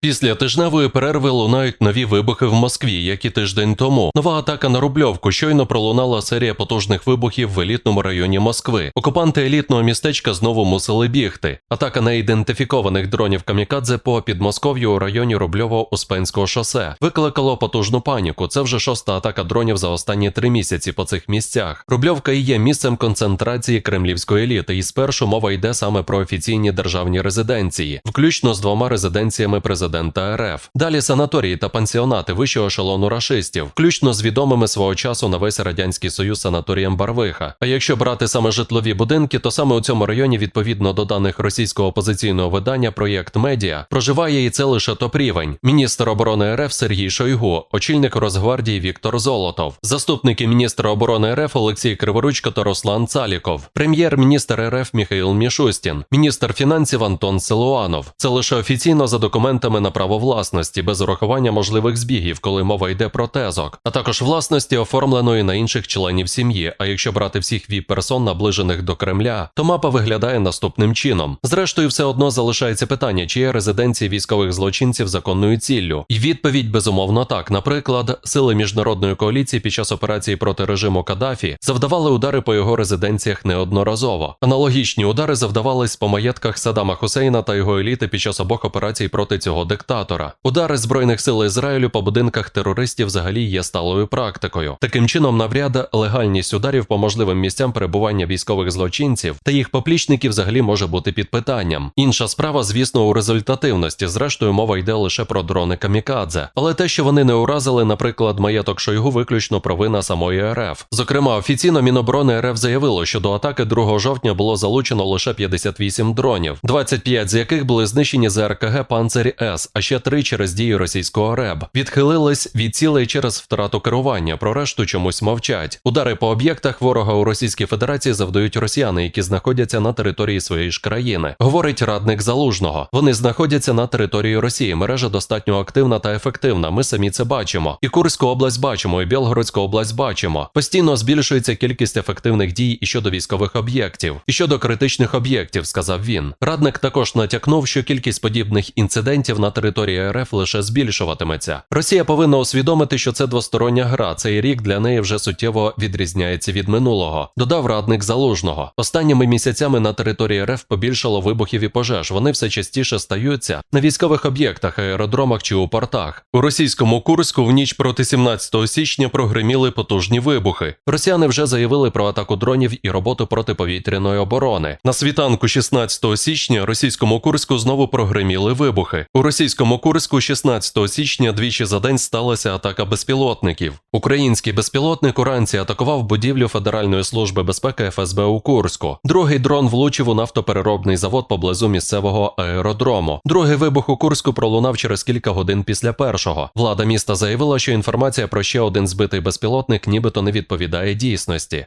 Після тижневої перерви лунають нові вибухи в Москві, як і тиждень тому. Нова атака на Рубльовку. Щойно пролунала серія потужних вибухів в елітному районі Москви. Окупанти елітного містечка знову мусили бігти. Атака на ідентифікованих дронів камікадзе по Підмосков'ю у районі Рубльово-Успенського шосе викликало потужну паніку. Це вже шоста атака дронів за останні три місяці по цих місцях. Рубльовка і є місцем концентрації кремлівської еліти, і спершу мова йде саме про офіційні державні резиденції, включно з двома резиденціями президента РФ. Далі санаторії та пансіонати вищого ешелону рашистів, включно з відомими свого часу на весь радянський союз санаторієм Барвиха. А якщо брати саме житлові будинки, то саме у цьому районі, відповідно до даних російського опозиційного видання Проєкт Медіа, проживає і це лише топ-рівень. Міністр оборони РФ Сергій Шойгу, очільник Росгвардії Віктор Золотов, заступники міністра оборони РФ Олексій Криворучко та Руслан Цаліков, прем'єр-міністр РФ Міхаїл Мішустін, міністр фінансів Антон Силуанов. Це лише офіційно за документами на право власності, без урахування можливих збігів, коли мова йде про тезок, а також власності, оформленої на інших членів сім'ї. А якщо брати всіх віп-персон, наближених до Кремля, то мапа виглядає наступним чином. Зрештою, все одно залишається питання, чи є резиденції військових злочинців законною ціллю. І відповідь безумовно так. Наприклад, сили міжнародної коаліції під час операції проти режиму Каддафі завдавали удари по його резиденціях неодноразово. Аналогічні удари завдавались по маєтках Саддама Хусейна та його еліти під час обох операцій проти цього диктатора. Удари збройних сил Ізраїлю по будинках терористів взагалі є сталою практикою. Таким чином, навряд легальність ударів по можливим місцям перебування військових злочинців та їх поплічників взагалі може бути під питанням. Інша справа, звісно, у результативності. Зрештою, мова йде лише про дрони камікадзе. Але те, що вони не уразили, наприклад, маєток Шойгу, виключно провина самої РФ. Зокрема, офіційно Міноборони РФ заявило, що до атаки 2 жовтня було залучено лише 58 дронів, 25 з яких були знищені за РКГ Панцирі С, а ще три через дії російського РЕБ. Відхилились від цілей через втрату керування. Про решту чомусь мовчать. Удари по об'єктах ворога у Російській Федерації завдають росіяни, які знаходяться на території своєї ж країни. Говорить радник залужного. Вони знаходяться на території Росії. Мережа достатньо активна та ефективна. Ми самі це бачимо. І Курську область бачимо, і Білгородську область бачимо. Постійно збільшується кількість ефективних дій і щодо військових об'єктів, і щодо критичних об'єктів, сказав він. Радник також натякнув, що кількість подібних інцидентів на території РФ лише збільшуватиметься. Росія повинна усвідомити, що це двостороння гра. Цей рік для неї вже суттєво відрізняється від минулого. Додав радник залужного. Останніми місяцями на території РФ побільшало вибухів і пожеж. Вони все частіше стаються на військових об'єктах, аеродромах чи у портах. У російському Курську в ніч проти 17 січня прогриміли потужні вибухи. Росіяни вже заявили про атаку дронів і роботу протиповітряної оборони. На світанку 16 січня російському Курську знову прогриміли вибухи. У російському Курську 16 січня двічі за день сталася атака безпілотників. Український безпілотник уранці атакував будівлю Федеральної служби безпеки ФСБ у Курську. Другий дрон влучив у нафтопереробний завод поблизу місцевого аеродрому. Другий вибух у Курську пролунав через кілька годин після першого. Влада міста заявила, що інформація про ще один збитий безпілотник нібито не відповідає дійсності.